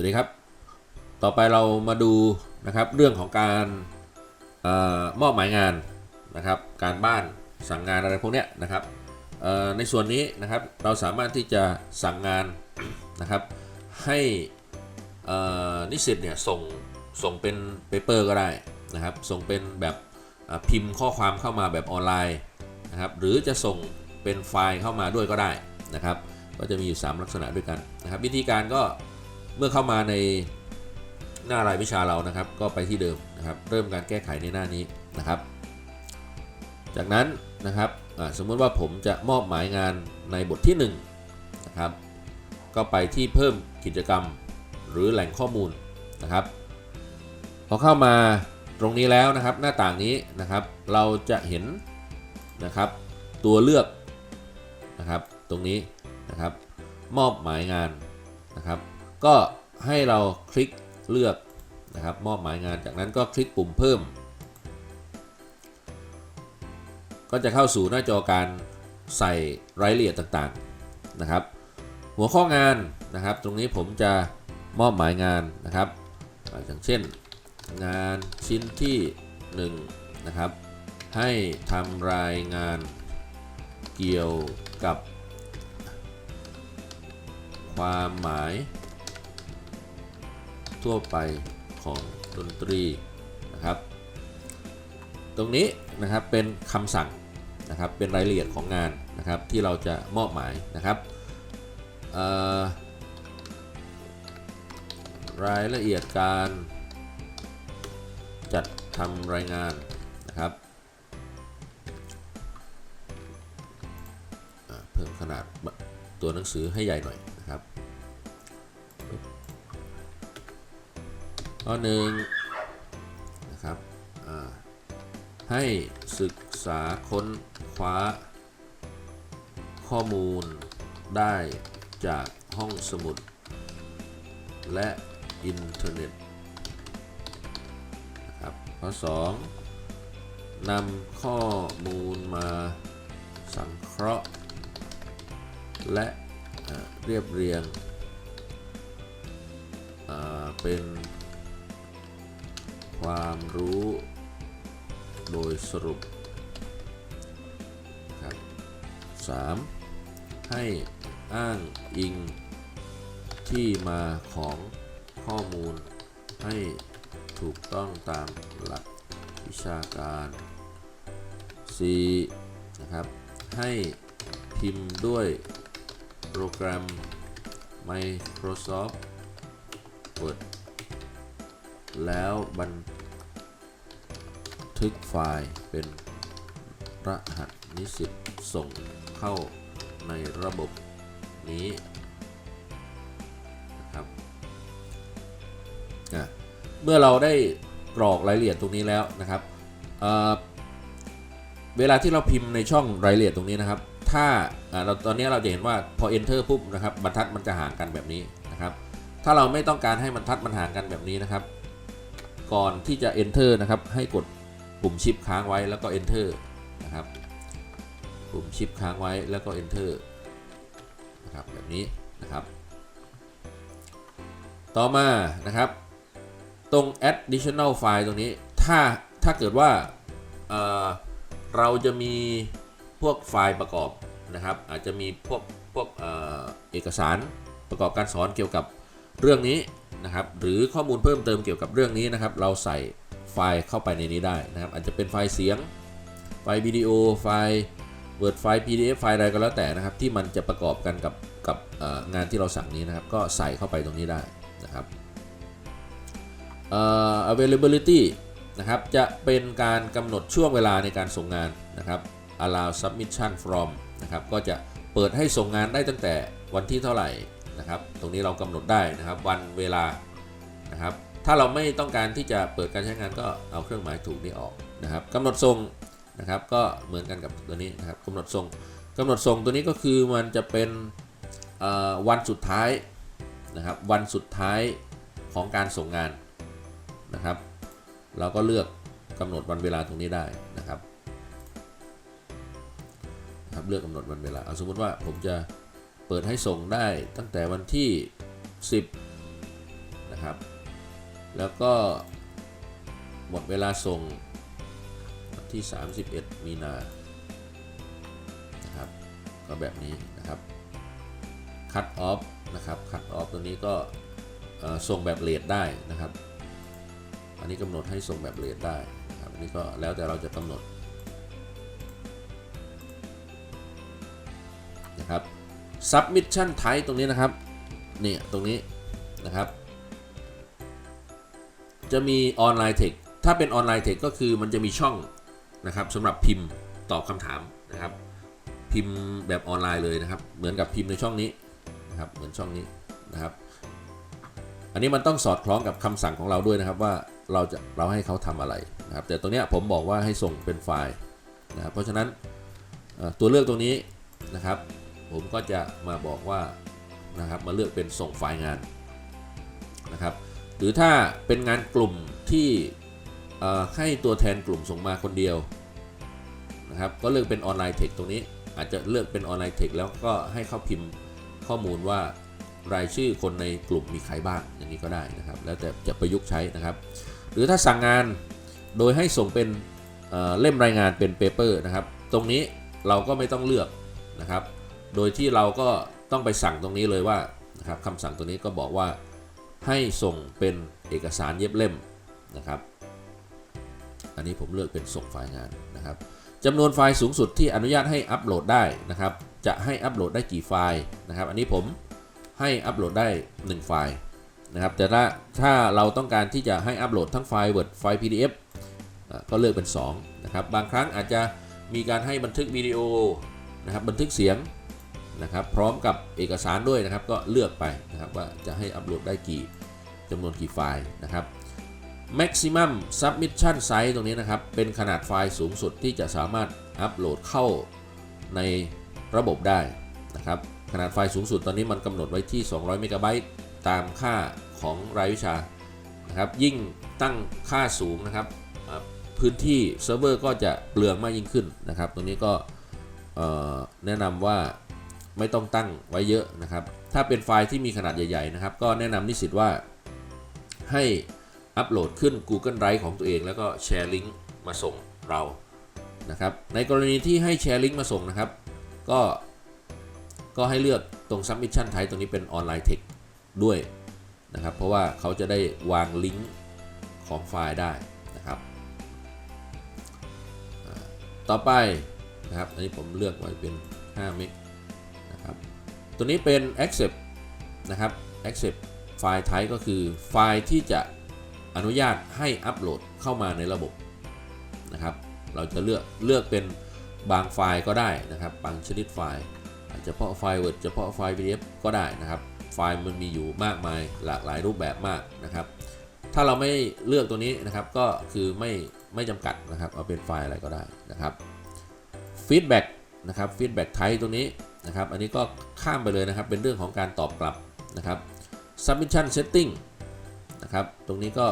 วัสดีครับ ต่อไปเรามาดูนะครับเรื่องของการออมอบหมายงานนะครับ การบ้านสั่งงานอะไรพวกเนี้ยนะครับในส่วนนี้นะครับเราสามารถที่จะสั่งงานนะครับ ให้นิสิตเนี่ยส่งส่งเป็นเปเปอร์ก็ได้นะครับ ส่งเป็นแบบพิมพ์ข้อความเข้ามาแบบออนไลน์นะครับ หรือจะส่งเป็นไฟล์เข้ามาด้วยก็ได้นะครับ ก็จะมีอยู่ 3 ลักษณะด้วยกันนะครับ วิธีการก็ เมื่อเข้ามาในหน้ารายวิชาเรานะครับ ก็ไปที่เดิมนะครับ เริ่มการแก้ไขในหน้านี้นะครับ จากนั้นนะครับสมมติว่าผมจะมอบหมายงานในบทที่1นะครับ ก็ไปที่เพิ่มกิจกรรมหรือแหล่งข้อมูลนะครับ พอเข้ามาตรงนี้แล้วนะครับ หน้าต่างนี้นะครับ เราจะเห็นนะครับ ตัวเลือกนะครับ ตรงนี้นะครับ มอบหมายงานนะครับ ก็ให้เราคลิกเลือกนะครับมอบหมายงานจากนั้นก็คลิกปุ่มเพิ่ม ก็จะเข้าสู่หน้าจอการใส่รายละเอียดต่างๆนะครับ หัวข้องานนะครับ ตรงนี้ผมจะมอบหมายงานนะครับอย่างเช่น งานชิ้นที่1นะครับให้ทำรายงานเกี่ยวกับความหมาย ทั่วไปของดนตรีนะครับ ตรงนี้นะครับเป็นคำสั่งนะครับเป็นรายละเอียดของงานนะครับที่เราจะมอบหมายนะครับรายละเอียดการจัดทำรายงานนะครับเพิ่มขนาดตัวหนังสือให้ใหญ่หน่อย ข้อหนึ่งนะครับให้ศึกษาค้นคว้า ข้อมูลได้จากห้องสมุด และอินเทอร์เน็ตนะครับข้อ 2 นำข้อมูลมาสังเคราะห์ และเรียบเรียงเป็น ความรู้โดยสรุปครับ 3. ให้อ้างอิงที่มาของข้อมูลให้ถูกต้องตามหลักวิชาการ 4. นะครับ ให้พิมพ์ด้วยโปรแกรม Microsoft Word แล้วบันทึกไฟล์เป็นรหัสนิสิตส่งเข้าในระบบนี้นะครับเมื่อเราได้กรอกรายละเอียดตรงนี้แล้วนะครับเเวลาที่เราพิมพ์ในช่องรายละเอียดตรงนี้นะครับ ถ้าอ่าเราตอนนี้เราจะเห็นว่าพอ enter ปุ๊บนะครับบรรทัดมันจะห่างกันแบบนี้นะครับ ถ้าเราไม่ต้องการให้บรรทัดมันห่างกันแบบนี้นะครับ ก่อนที่จะ enter นะครับ ให้กดปุ่มชิปค้างไว้แล้วก็ enter นะครับ ปุ่มชิปค้างไว้แล้วก็ enter นะครับแบบนี้นะครับ ต่อมานะครับ ตรง additional file ตรงนี้ ถ้าถ้าเกิดว่าเเราจะมีพวกไฟล์ประกอบนะครับ อาจจะมีพวกพวกเอกสารประกอบการสอนเกี่ยวกับ เรื่องนี้นะครับหรือข้อมูลเพิ่มเติมเกี่ยวกับเรื่องนี้นะครับ เราใส่ไฟล์เข้าไปในนี้ได้นะครับ อาจจะเป็นไฟล์เสียง ไฟล์วิดีโอไฟล์ Word ไฟล์ PDF ไฟล์อะไรก็แล้วแต่นะครับ ที่มันจะประกอบกันกับกับงานที่เราสั่งนี้นะครับ ก็ใส่เข้าไปตรงนี้ได้นะครับ availability นะครับจะเป็นการกำหนดช่วงเวลาในการส่งงานนะครับ allow submission from นะครับก็จะเปิดให้ส่งงานได้ตั้งแต่วันที่เท่าไหร่ นะครับ ตรงนี้เรากำหนดได้นะครับ วันเวลานะครับ ถ้าเราไม่ต้องการที่จะเปิดการใช้งานก็เอาเครื่องหมายถูกนี้ออกนะครับกำหนดส่งนะครับก็เหมือนกันกับตัวนี้นะครับกำหนดส่งกำหนดส่งตัวนี้ก็คือมันจะเป็นวันสุดท้ายนะครับ วันสุดท้ายของการส่งงานนะครับ เราก็เลือกกำหนดวันเวลาตรงนี้ได้นะครับนะครับเลือกกำหนดวันเวลาเอาสมมติว่าผมจะ เปิดให้ส่งได้ตั้งแต่วันที่ 10 นะครับ แล้วก็หมดเวลาส่งวันที่ 31 มีนานะครับ ก็แบบนี้นะครับคัดออฟนะครับคัดออฟตัวนี้ก็ส่งแบบเลทได้นะครับ อันนี้กำหนดให้ส่งแบบเลทได้นะครับอันนี้ก็แล้วแต่เราจะกำหนดนะครับ submission type ตรงนี้นะครับเนี่ยตรงนี้นะครับ จะมีออนไลน์เทคถ้าเป็นออนไลน์เทคก็คือมันจะมีช่องนะครับสำหรับพิมพ์ตอบคำถามนะครับ พิมพ์แบบออนไลน์เลยนะครับ เหมือนกับพิมพ์ในช่องนี้นะครับเหมือนช่องนี้นะครับ อันนี้มันต้องสอดคล้องกับคำสั่งของเราด้วยนะครับว่าเราจะเราให้เขาทำอะไรนะครับ แต่ตรงนี้ผมบอกว่าให้ส่งเป็นไฟล์นะครับเพราะฉะนั้นตัวเลือกตรงนี้นะครับ ผมก็จะมาบอกว่านะครับมาเลือกเป็นส่งไฟล์งานนะครับหรือถ้าเป็นงานกลุ่มที่ให้ตัวแทนกลุ่มส่งมาคนเดียวนะครับก็เลือกเป็นออนไลน์เทคตรงนี้อาจจะเลือกเป็นออนไลน์เทคแล้วก็ให้เขาพิมพ์ข้อมูลว่ารายชื่อคนในกลุ่มมีใครบ้างอย่างนี้ก็ได้นะครับ แล้วแต่จะประยุกต์ใช้นะครับ หรือถ้าสั่งงานโดยให้ส่งเป็นเเล่มรายงานเป็นเปเปอร์นะครับ ตรงนี้เราก็ไม่ต้องเลือกนะครับ โดยที่เราก็ต้องไปสั่งตรงนี้เลยว่านะครับคำสั่งตัวนี้ก็บอกว่าให้ส่งเป็นเอกสารเย็บเล่มนะครับ อันนี้ผมเลือกเป็นส่งไฟล์งานนะครับจำนวนไฟล์สูงสุดที่อนุญาตให้อัปโหลดได้นะครับ จะให้อัปโหลดได้กี่ไฟล์นะครับ อันนี้ผมให้อัปโหลดได้ 1 ไฟล์นะครับ แต่ถ้าถ้าเราต้องการที่จะให้อัปโหลดทั้งไฟล์ Word ไฟล์ PDF ก็เลือกเป็น2นะครับ บางครั้งอาจจะมีการให้บันทึกวิดีโอนะครับ บันทึกเสียง นะครับ พร้อมกับเอกสารด้วยนะครับ ก็เลือกไปนะครับว่าจะให้อัปโหลดได้กี่จำนวนกี่ไฟล์นะครับ maximum submission size ตรงนี้นะครับ เป็นขนาดไฟล์สูงสุดที่จะสามารถอัปโหลดเข้าในระบบได้นะครับ ขนาดไฟล์สูงสุดตอนนี้มันกำหนดไว้ที่ 200 เมกะไบต์ตามค่าของรายวิชานะครับ ยิ่งตั้งค่าสูงนะครับ พื้นที่เซิร์ฟเวอร์ก็จะเปลืองมากยิ่งขึ้นนะครับ ตรงนี้ก็แนะนำว่า ไม่ต้องตั้งไว้เยอะนะครับ ถ้าเป็นไฟล์ที่มีขนาดใหญ่ๆนะครับ ก็แนะนำนิสิตว่าให้อัปโหลดขึ้น Google Drive ของตัวเอง แล้วก็แชร์ลิงก์มาส่งเรานะครับ ในกรณีที่ให้แชร์ลิงก์มาส่งนะครับ ก็ก็ให้เลือกตรง Submission Type ตรงนี้เป็นออนไลน์เทคด้วยนะครับ เพราะว่าเขาจะได้วางลิงก์ของไฟล์ได้นะครับ ต่อไปนะครับ อันนี้ผมเลือกไว้เป็น5เมก ตัวนี้เป็น accept นะครับ accept ไฟล์ type ก็คือไฟล์ที่จะอนุญาตให้อัปโหลดเข้ามาในระบบนะครับ เราจะเลือกเลือกเป็นบางไฟล์ก็ได้นะครับ บางชนิดไฟล์อาจจะเฉพาะไฟล์ Word เฉพาะไฟล์ PDF ก็ได้นะครับ ไฟล์มันมีอยู่มากมายหลากหลายรูปแบบมากนะครับ ถ้าเราไม่เลือกตัวนี้นะครับก็คือไม่ไม่จำกัดนะครับ เอาเป็นไฟล์อะไรก็ได้นะครับ feedback นะครับ feedback type ตัวนี้ นะครับ อันนี้ก็ข้ามไปเลยนะครับ เป็นเรื่องของการตอบกลับนะครับ submission setting นะครับ ตรงนี้ก็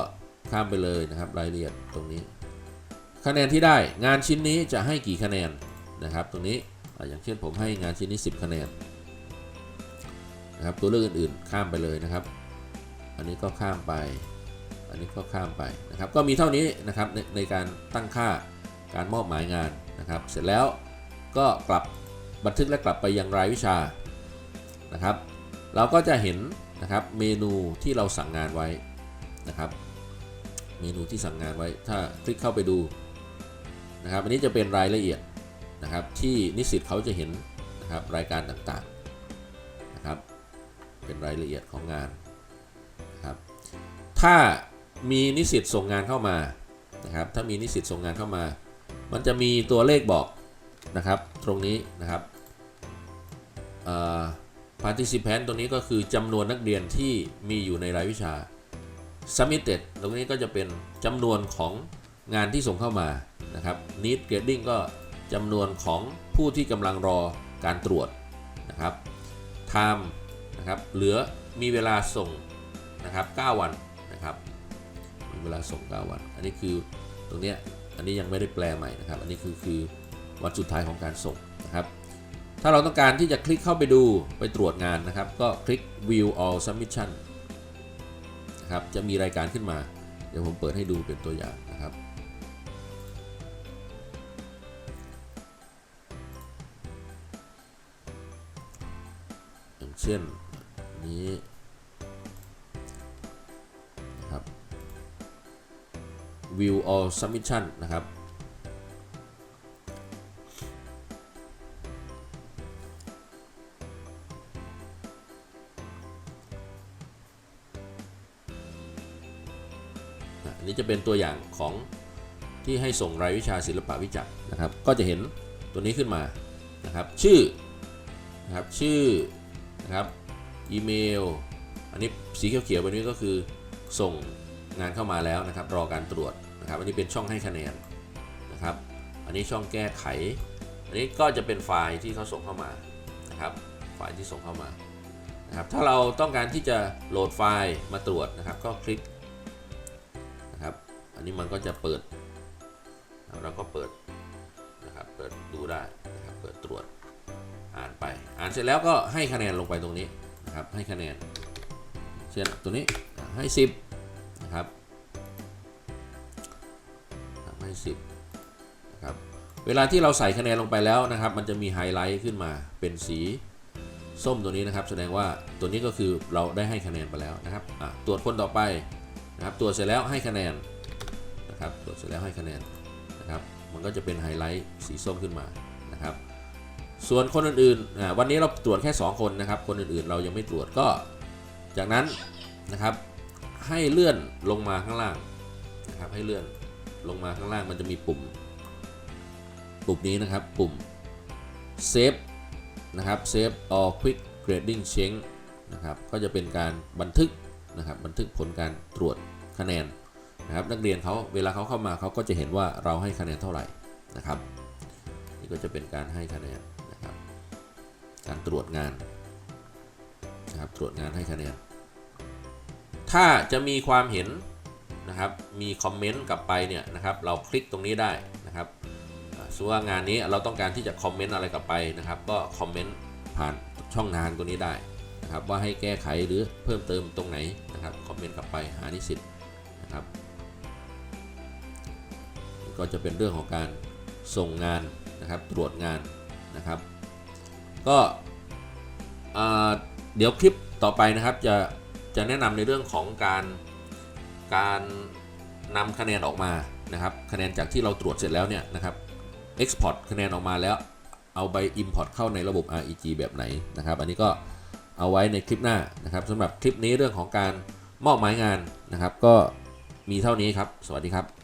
ข้ามไปเลยนะครับ รายละเอียดตรงนี้ คะแนนที่ได้งานชิ้นนี้จะให้กี่คะแนนนะครับ ตรงนี้อ่าอย่างเช่นผมให้งานชิ้นนี้ 10 คะแนนนะครับ ตัวเลือกอื่นๆ ข้ามไปเลยนะครับ อันนี้ก็ข้ามไป อันนี้ก็ข้ามไปนะครับ ก็มีเท่านี้นะครับในในการตั้งค่าการมอบหมายงานนะครับ เสร็จแล้วก็กลับ บันทึกและกลับไปยังรายวิชานะครับ เราก็จะเห็นนะครับเมนูที่เราสั่งงานไว้นะครับ เมนูที่สั่งงานไว้ถ้าคลิกเข้าไปดูนะครับอันนี้จะเป็นรายละเอียดนะครับที่นิสิตเขาจะเห็นนะครับรายการต่างๆนะครับเป็นรายละเอียดของงานนะครับถ้ามีนิสิตส่งงานเข้ามานะครับถ้ามีนิสิตส่งงานเข้ามา มันจะมีตัวเลขบอก นะครับตรงนี้นะครับ participant ตัวนี้ก็คือจำนวนนักเรียนที่มีอยู่ในรายวิชา submitted ตรงนี้ก็จะเป็นจำนวนของงานที่ส่งเข้ามานะครับ need grading ก็จำนวนของผู้ที่กำลังรอการตรวจนะครับ time นะครับเหลือมีเวลาส่งนะครับ 9 วันนะครับ มีเวลาส่ง 9 วัน อันนี้คือตรงเนี้ยอันนี้ยังไม่ได้แปลใหม่นะครับ อันนี้คือคือ วันสุดท้ายของการส่งนะครับ ถ้าเราต้องการที่จะคลิกเข้าไปดูไปตรวจงานนะครับ ก็คลิก view all submission นะครับจะมีรายการขึ้นมา เดี๋ยวผมเปิดให้ดูเป็นตัวอย่างนะครับอย่างเช่นอันนี้นะครับ view all submission นะครับ จะเป็นตัวอย่างของที่ให้ส่งรายวิชาศิลปะวิจักนะครับ ก็จะเห็นตัวนี้ขึ้นมานะครับ ชื่อนะครับชื่อนะครับอีเมล อันนี้สีเขียวๆแบบนี้ก็คือส่งงานเข้ามาแล้วนะครับ รอการตรวจนะครับ อันนี้เป็นช่องให้คะแนนนะครับ อันนี้ช่องแก้ไข อันนี้ก็จะเป็นไฟล์ที่เขาส่งเข้ามานะครับ ไฟล์ที่ส่งเข้ามานะครับ ถ้าเราต้องการที่จะโหลดไฟล์มาตรวจนะครับ ก็คลิก นี้มันก็จะเปิดเราก็เปิดนะครับเปิดดูได้นะครับเปิดตรวจอ่านไป อ่านเสร็จแล้วก็ให้คะแนนลงไปตรงนี้นะครับให้คะแนนเช่นตัวนี้ให้ 10นะครับให้ 10นะครับเวลาที่เราใส่คะแนนลงไปแล้วนะครับ มันจะมีไฮไลท์ขึ้นมาเป็นสีส้มตัวนี้นะครับ แสดงว่าตัวนี้ก็คือเราได้ให้คะแนนไปแล้วนะครับตรวจคนต่อไปนะครับตรวจเสร็จแล้วให้คะแนน นะครับตรวจเสร็จแล้วให้คะแนนนะครับมันก็จะเป็นไฮไลท์สีส้มขึ้นมานะครับ ส่วนคนอื่นๆวันนี้เราตรวจแค่ 2 คนนะครับ คนอื่นๆเรายังไม่ตรวจก็ จากนั้นนะครับให้เลื่อนลงมาข้างล่างนะครับให้เลื่อนลงมาข้างล่างมันจะมีปุ่ม ปุ่มนี้นะครับปุ่ม save นะครับ save or quick grading change นะครับก็จะเป็นการบันทึกนะครับบันทึกผลการตรวจคะแนน นะครับนักเรียนเขาเวลาเขาเข้ามาเขาก็จะเห็นว่าเราให้คะแนนเท่าไหร่นะครับนี่ก็จะเป็นการให้คะแนนนะครับการตรวจงานนะครับตรวจงานให้คะแนน ถ้าจะมีความเห็นนะครับมีคอมเมนต์กลับไปเนี่ยนะครับเราคลิกตรงนี้ได้นะครับอ่าสมมติว่างานนี้เราต้องการที่จะคอมเมนต์อะไรกลับไปนะครับ ก็คอมเมนต์ผ่านช่องงานตัวนี้ได้นะครับว่าให้แก้ไขหรือเพิ่มเติมตรงไหนนะครับคอมเมนต์กลับไปหานิสิตนะครับ ก็จะเป็นเรื่องของการส่งงานนะครับตรวจงานนะครับ ก็เดี๋ยวคลิปต่อไปนะครับจะจะแนะนำในเรื่องของการการนำคะแนนออกมานะครับ คะแนนจากที่เราตรวจเสร็จแล้วเนี่ยนะครับ export คะแนนออกมาแล้ว เอาไป import เข้าในระบบ REG แบบไหนนะครับ อันนี้ก็เอาไว้ในคลิปหน้านะครับสำหรับคลิปนี้เรื่องของการมอบหมายงานนะครับ ก็มีเท่านี้ครับ สวัสดีครับ